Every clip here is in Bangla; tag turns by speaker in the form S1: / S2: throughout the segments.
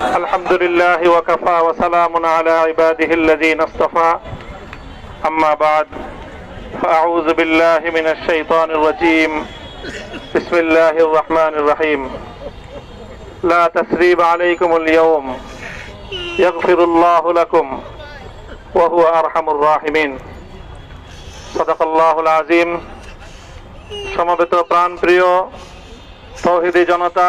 S1: الحمد لله وكفى وسلام على عباده الذين اصطفى أما بعد فأعوذ بالله من الشيطان الرجيم بسم الله الرحمن الرحيم لا تثريب عليكم اليوم يغفر الله لكم وهو أرحم الراحمين صدق الله العظيم সমবেত প্রাণপ্রিয় তৌহিদি জনতা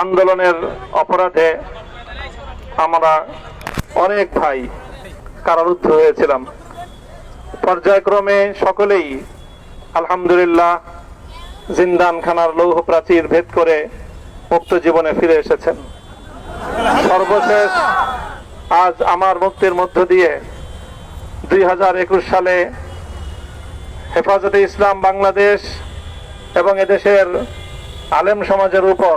S1: আন্দোলনের অপরাধে আমরা অনেক ভাই কারারুদ্ধ হয়েছিলাম। পর্যায়ক্রমে সকলেই আলহামদুলিল্লাহ জিন্দানখানার লৌহ প্রাচীর ভেদ করে মুক্ত জীবনে ফিরে এসেছেন। সর্বশেষ আজ আমার মুক্তির মধ্য দিয়ে দুই হাজার একুশ সালে হেফাজতে ইসলাম বাংলাদেশ এবং এদেশের আলেম সমাজের উপর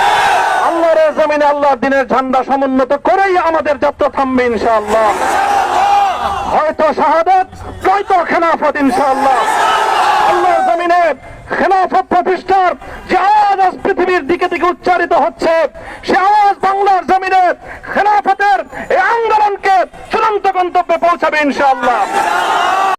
S1: জমিনে আল্লাহর দিনের ঝান্ডা সমুন্নত করেই আমাদের যাত্রা থামবে ইনশাআল্লাহ। হয়তো শাহাদাত, নয়তো খেলাফত ইনশাআল্লাহ। আল্লাহর জমিনে খেলাফত প্রতিষ্ঠার যে আওয়াজ আজ পৃথিবীর দিকে দিকে উচ্চারিত হচ্ছে, সে আওয়াজ বাংলার জমিনে খেলাফতের এই আন্দোলনকে চূড়ান্ত গন্তব্যে পৌঁছাবে ইনশাআল্লাহ।